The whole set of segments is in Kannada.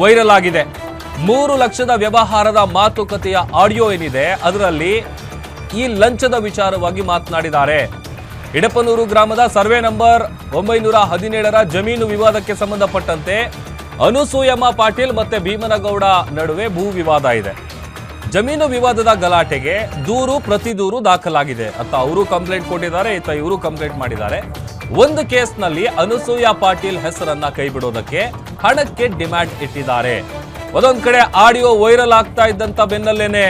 ವೈರಲ್ ಆಗಿದೆ. ಮೂರು ಲಕ್ಷದ ವ್ಯವಹಾರದ ಮಾತುಕತೆಯ ಆಡಿಯೋ ಏನಿದೆ, ಅದರಲ್ಲಿ ಈ ಲಂಚದ ವಿಚಾರವಾಗಿ ಮಾತನಾಡಿದ್ದಾರೆ. ಇಡಪನೂರು ಗ್ರಾಮದ ಸರ್ವೆ ನಂಬರ್ ಒಂಬೈನೂರ ಹದಿನೇಳರ ಜಮೀನು ವಿವಾದಕ್ಕೆ ಸಂಬಂಧಪಟ್ಟಂತೆ ಅನುಸೂಯಮ್ಮ ಪಾಟೀಲ್ ಮತ್ತೆ ಭೀಮನಗೌಡ ನಡುವೆ ಭೂ ವಿವಾದ ಇದೆ. ಜಮೀನು ವಿವಾದದ ಗಲಾಟೆಗೆ ದೂರು ಪ್ರತಿ ದೂರು ದಾಖಲಾಗಿದೆ. ಅಂತ ಅವರು ಕಂಪ್ಲೇಂಟ್ ಕೊಟ್ಟಿದ್ದಾರೆ, ಇತ್ತ ಇವರು ಕಂಪ್ಲೇಂಟ್ ಮಾಡಿದ್ದಾರೆ. ಒಂದು ಕೇಸ್ನಲ್ಲಿ ಅನುಸೂಯ ಪಾಟೀಲ್ ಹೆಸರನ್ನ ಕೈಬಿಡೋದಕ್ಕೆ ಹಣಕ್ಕೆ ಡಿಮ್ಯಾಂಡ್ ಇಟ್ಟಿದ್ದಾರೆ. ಒಂದೊಂದ್ ಕಡೆ ಆಡಿಯೋ ವೈರಲ್ ಆಗ್ತಾ ಇದ್ದಂತ ಬೆನ್ನಲ್ಲೇನೆ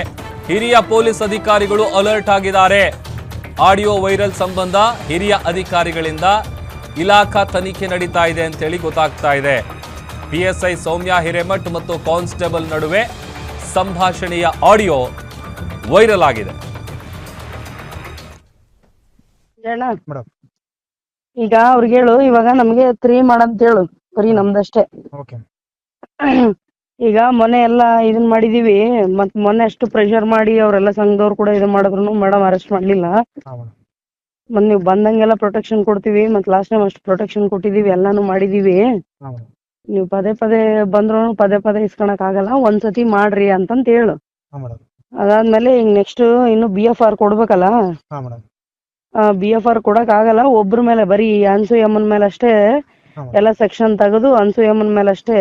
ಹಿರಿಯ ಪೊಲೀಸ್ ಅಧಿಕಾರಿಗಳು ಅಲರ್ಟ್ ಆಗಿದ್ದಾರೆ. ಆಡಿಯೋ ವೈರಲ್ ಸಂಬಂಧ ಹಿರಿಯ ಅಧಿಕಾರಿಗಳಿಂದ ಇಲಾಖಾ ತನಿಖೆ ನಡೀತಾ ಇದೆ ಅಂತೇಳಿ ಗೊತ್ತಾಗ್ತಾ ಇದೆ. ಪಿಎಸ್ಐ ಸೌಮ್ಯ ಹಿರೇಮಠ್ ಮತ್ತು ಕಾನ್ಸ್ಟೇಬಲ್ ನಡುವೆ ಸಂಭಾಷಣೆಯ ಆಡಿಯೋ ವೈರಲ್ ಆಗಿದೆ. ಈಗ ಅವ್ರಿಗೆ ಹೇಳು ಇವಾಗ ನಮ್ಗೆ ತ್ರೀ ಮಾಡಂತ ಹೇಳು. ಬರೀ ನಮ್ದಷ್ಟೇ. ಓಕೆ. ಈಗ ಮೊನ್ನೆ ಎಲ್ಲ ಇದನ್ ಮಾಡಿದೀವಿ ಮತ್ ಮೊನ್ನೆ ಅಷ್ಟು ಪ್ರೆಷರ್ ಮಾಡಿ ಅವರೆಲ್ಲ ಸಂಘದವ್ರು ಕೂಡ ಇದನ್ ಮಾಡಿದ್ರು ಮೇಡಮ್ ಅರೆಸ್ಟ್ ಮಾಡ್ಲಿಲ್ಲ. ಮತ್ ನೀವು ಬಂದಂಗೆಲ್ಲ ಪ್ರೊಟೆಕ್ಷನ್ ಕೊಡ್ತೀವಿ ಮತ್ ಲಾಸ್ಟ್ ಟೈಮ್ ಅಷ್ಟು ಪ್ರೊಟೆಕ್ಷನ್ ಕೊಟ್ಟಿದೀವಿ ಎಲ್ಲಾನು ಮಾಡಿದೀವಿ. ನೀವು ಪದೇ ಪದೇ ಬಂದ್ರು ಪದೇ ಪದೇ ಇಸ್ಕೊಳಕ್ ಆಗಲ್ಲ ಒಂದ್ಸತಿ ಮಾಡ್ರಿ ಅಂತಂತ ಹೇಳು. ಅದಾದ್ಮೇಲೆ ಈಗ ನೆಕ್ಸ್ಟ್ ಇನ್ನು ಬಿ ಎಫ್ ಆರ್ ಕೊಡ್ಬೇಕಲ್ಲ? ಬಿ ಎಫ್ ಆರ್ ಕೊಡಕ್ ಆಗಲ್ಲ ಒಬ್ರ ಮೇಲೆ ಬರೀ ಅನ್ಸೂಯಮ್ಮನ್ ಮೇಲೆ ಅಷ್ಟೇ ಎಲ್ಲ ಸೆಕ್ಷನ್ ತೆಗೆದು ಅನ್ಸೂಯಮ್ಮನ್ ಮೇಲೆ ಅಷ್ಟೇ